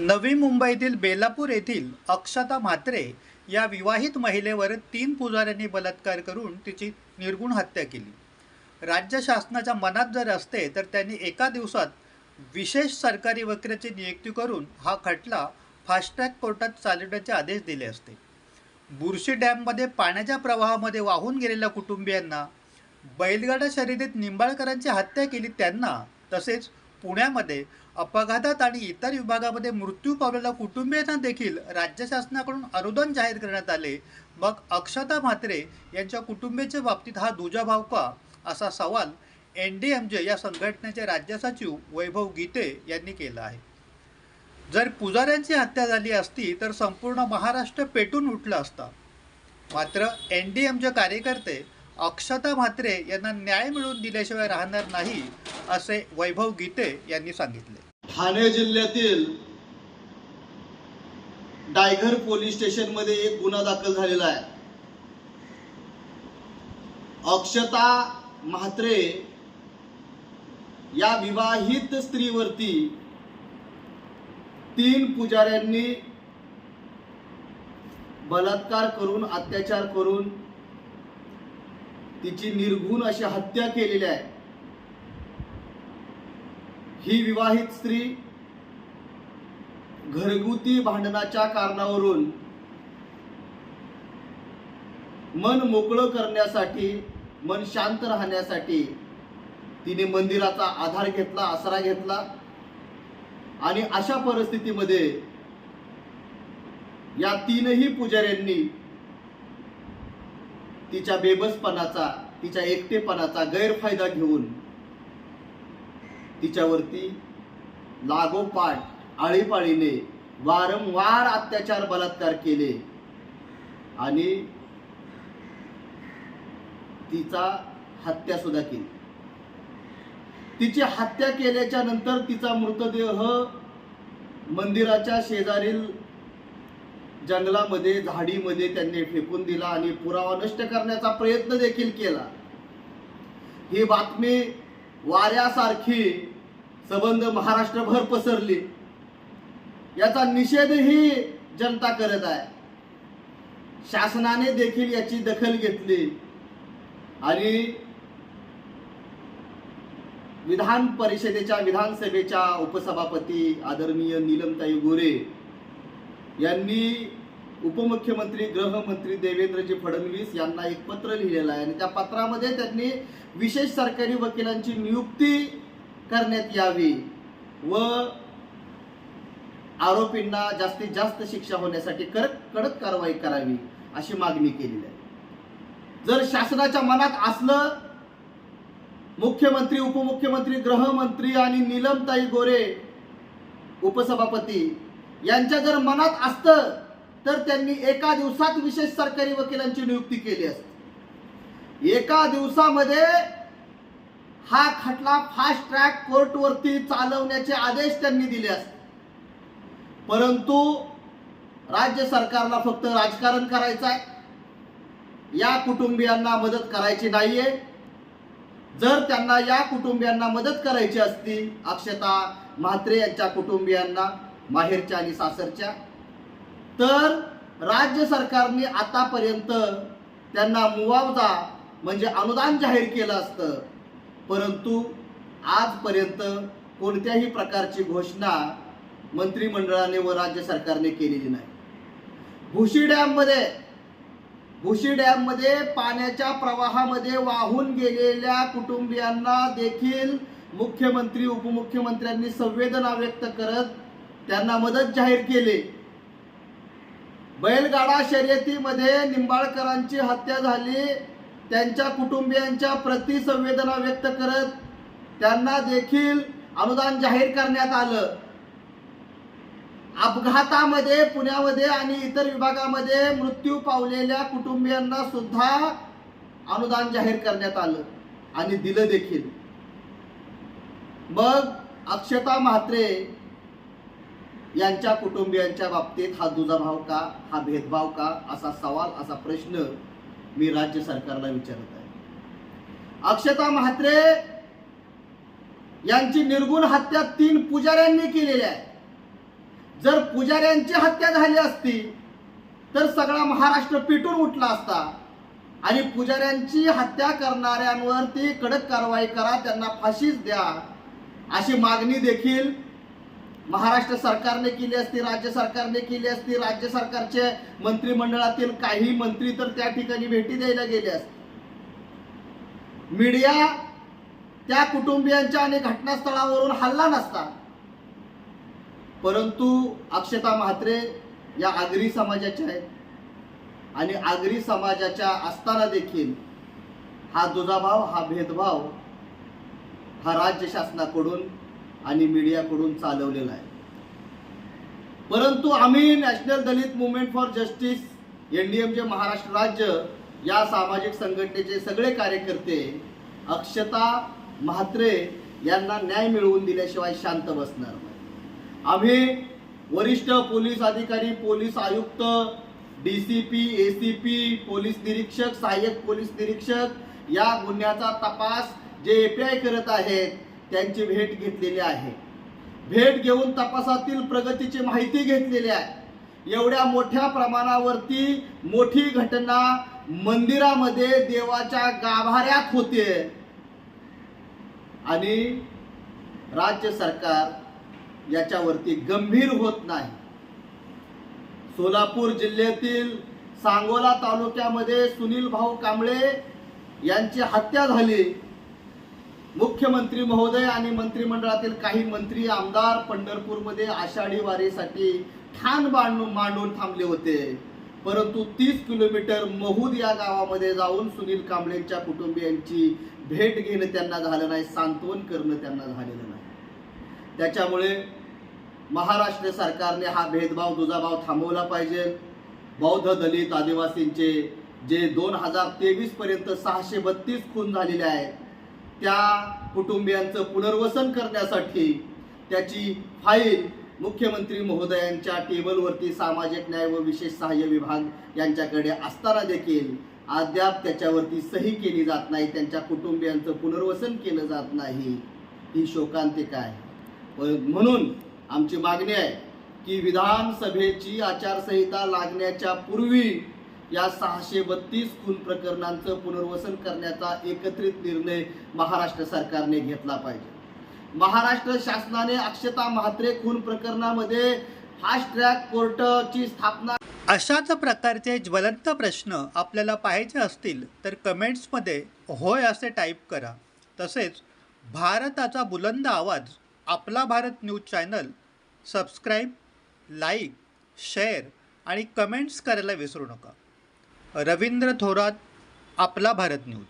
नवी मुंबईतील बेलापूर येथील अक्षता म्हात्रे या विवाहित महिलेवर तीन पुजाऱ्यांनी बलात्कार करून तिची निर्गुण हत्या केली. राज्य शासनाच्या मनात जर असते तर त्यांनी एका दिवसात विशेष सरकारी वकिलाची नियुक्ती करून हा खटला फास्ट ट्रॅक कोर्टात चालवण्याचे आदेश दिले असते. बुरशी डॅममध्ये पाण्याच्या प्रवाहामध्ये वाहून गेलेल्या कुटुंबियांना बैलगाडा शर्यतीत निंबाळकरांची हत्या केली त्यांना तसेच पुण्यामध्ये अपघातात आणि इतर विभागामध्ये मृत्यू पावलेल्या कुटुंबियांना देखील राज्य शासनाकडून अनुदान जाहीर करण्यात आले. मग अक्षता म्हात्रे यांच्या कुटुंबियाच्या बाबतीत हा दुजाभाव का? असा सवाल एन डी एम जे या संघटनेचे राज्य सचिव वैभव गीते यांनी केला आहे. जर पुजाऱ्यांची हत्या झाली असती तर संपूर्ण महाराष्ट्र पेटून उठला असता. मात्र एन डी एमचे कार्यकर्ते अक्षता म्हात्रे यांना न्याय मिळवून दिल्याशिवाय राहणार नाही असे वैभव गीते यांनी सांगितले. ठाणे जिल्ह्यातील डायघर पोलीस स्टेशनमध्ये एक गुन्हा दाखल झालेला आहे. अक्षता म्हात्रे या विवाहित स्त्रीवरती तीन पुजाऱ्यांनी बलात्कार करून अत्याचार करून तिची निर्गुण अशी हत्या केलेली आहे. ही विवाहित स्त्री घरगुती भांडणाच्या कारणावरून मन मोकळं करण्यासाठी मन शांत राहण्यासाठी तिने मंदिराचा आधार घेतला आसरा घेतला आणि अशा परिस्थितीमध्ये या तीनही पुजाऱ्यांनी तिच्या बेबसपणाचा तिच्या एकटेपणाचा गैरफायदा घेऊन तिच्यावरती लागोपाठ आळीपाळीने वारंवार अत्याचार बलात्कार केले आणि तिचा हत्या सुद्धा केली. तिची हत्या केल्याच्यानंतर तिचा मृतदेह मंदिराच्या शेजारील जंगलामध्ये झाडीमध्ये त्यांनी फेकून दिला आणि पुरावा नष्ट करण्याचा प्रयत्न देखील केला. ही बातमी वाऱ्यासारखी संबंध महाराष्ट्रभर पसरली. याचा निषेधही जनता करत आहे. शासनाने देखील याची दखल घेतली. आणि विधान परिषदेच्या विधानसभेच्या उपसभापती आदरणीय नीलमताई गोरे यांनी उपमुख्यमंत्री गृहमंत्री देवेंद्रजी फडणवीस यांना एक पत्र लिहिलेलं आहे. आणि त्या पत्रामध्ये त्यांनी विशेष सरकारी वकिलांची नियुक्ती करण्यात यावी व आरोपींना जास्तीत जास्त शिक्षा होण्यासाठी कडक कडक कारवाई करावी अशी मागणी केलेली आहे. जर शासनाच्या मनात असलं मुख्यमंत्री उपमुख्यमंत्री गृहमंत्री आणि नीलमताई गोरे उपसभापती यांच्या जर मनात असतं तर त्यांनी एका दिवसात विशेष सरकारी वकिलांची नियुक्ती केली असते. एका दिवसामध्ये हा खटला फास्ट ट्रॅक कोर्टवरती चालवण्याचे आदेश त्यांनी दिले असते. परंतु राज्य सरकारला फक्त राजकारण करायचं आहे. या कुटुंबियांना मदत करायची नाहीये. जर त्यांना या कुटुंबियांना मदत करायची असती अक्षता म्हात्रे यांच्या कुटुंबियांना माहेरच्या आणि सासरच्या. तर राज्य सरकारने आतापर्यंत त्यांना मुआवजा म्हणजे अनुदान जाहीर केलं असतं. परंतु आजपर्यंत कोणत्याही प्रकारची घोषणा मंत्रिमंडळाने व राज्य सरकारने केलेली नाही. भुशी डॅममध्ये भुशी डॅममध्ये पाण्याच्या प्रवाहामध्ये वाहून गेलेल्या कुटुंबियांना देखील मुख्यमंत्री उपमुख्यमंत्र्यांनी संवेदना व्यक्त करत त्यांना मदत जाहीर केली. बैलगाडा शर्यतीमध्ये निंबाळकरांची हत्या झाली. त्यांच्या कुटुंबियांच्या प्रति संवेदना व्यक्त करत त्यांना देखील अनुदान जाहीर करण्यात आलं. अपघातामध्ये पुण्यामध्ये आणि इतर विभागामध्ये मृत्यू पावलेल्या कुटुंबियांना सुद्धा अनुदान जाहीर करण्यात आलं आणि दिलं देखील. मग अक्षता म्हात्रे यांच्या कुटुंबियांच्या बाबतीत हा दुजाभाव का हा भेदभाव का असा सवाल असा प्रश्न मी राज्य सरकारला विचारत आहे. अक्षता म्हात्रे यांची निर्गुण हत्या तीन पुजाऱ्यांनी केलेली आहे. जर पुजाऱ्यांची हत्या झाली असती तर सगळा महाराष्ट्र पिटून उठला असता आणि पुजाऱ्यांची हत्या करणाऱ्यांवरती कडक कारवाई करा त्यांना फाशीच द्या अशी मागणी देखील महाराष्ट्र सरकारने केली असती राज्य सरकारने केली असती राज्य सरकारचे मंत्रिमंडळातील काही मंत्री तर त्या ठिकाणी भेटी द्यायला गेले असते. मीडिया त्या कुटुंबियांच्या आणि घटनास्थळावरून हल्ला नसता. परंतु अक्षता म्हात्रे या आगरी समाजाच्या आहेत. आणि आगरी समाजाच्या असताना देखील हा दुजाभाव हा भेदभाव हा राज्य शासनाकडून आणि मीडियाकडून चालवलेला आहे. परंतु आम्ही national Dalit movement for justice एनडीएमचे महाराष्ट्र राज्य या सामाजिक संघटनेचे सगळे कार्यकर्ते अक्षता म्हात्रे यांना न्याय मिळवून दिल्याशिवाय शांत बसणार नाही. आम्ही वरिष्ठ पोलीस अधिकारी पोलीस आयुक्त D C P A C P police निरीक्षक सहाय्यक पोलीस निरीक्षक या गुन्ह्याचा तपास जे एपीआय करत आहेत त्यांची भेट घेतलेली आहे. भेट घेऊन तपासातील प्रगतीची माहिती घेतलेली आहे. एवढ्या मोठ्या प्रमाणावरती मोठी घटना मंदिरामध्ये देवाच्या गाभाऱ्यात होते. आणि राज्य सरकार याच्यावरती गंभीर होत नाही. सोलापूर जिल्ह्यातील सांगोला तालुक्यामध्ये सुनील भाऊ कांबळे यांची हत्या झाली. मुख्यमंत्री महोदय आणि मंत्रिमंडळातील काही मंत्री आमदार पंढरपूरमध्ये आषाढी वारीसाठी ठाण बांधून मांडून थांबले होते. परंतु तीस किलोमीटर महूद या गावामध्ये जाऊन सुनील कांबळेंच्या कुटुंबियांची भेट घेणं त्यांना झालं नाही सांत्वन करणं त्यांना झालेलं नाही. त्याच्यामुळे महाराष्ट्र सरकारने हा भेदभाव दुजाभाव थांबवला पाहिजे. बौद्ध दलित आदिवासींचे जे दोन हजार तेवीस पर्यंत सहाशे बत्तीस खून झालेले आहेत त्या कुटुंबियांचं पुनर्वसन करण्यासाठी त्याची फाईल मुख्यमंत्री महोदयांच्या टेबलवरती सामाजिक न्याय व विशेष सहाय्य विभाग यांच्याकडे असताना देखील अद्याप त्याच्यावरती सही केली जात नाही त्यांच्या कुटुंबियांचं पुनर्वसन केलं जात नाही. ही शोकांतिका आहे. म्हणून आमची मागणी आहे की विधानसभेची आचारसंहिता लागण्याच्या पूर्वी या सहाशे बत्तीस खून प्रकरणांचं पुनर्वसन करण्याचा एकत्रित निर्णय महाराष्ट्र सरकारने घेतला पाहिजे. महाराष्ट्र शासनाने अक्षता म्हात्रे खून प्रकरणामध्ये फास्ट ट्रॅक कोर्टची स्थापना अशाच प्रकारचे ज्वलंत प्रश्न आपल्याला पाहायचे असतील तर कमेंट्समध्ये होय असे टाईप करा. तसेच भारताचा बुलंद आवाज आपला Bharat news channel subscribe like share आणि कमेंट्स करायला विसरू नका. रवींद्र थोरात आपला भारत न्यूज.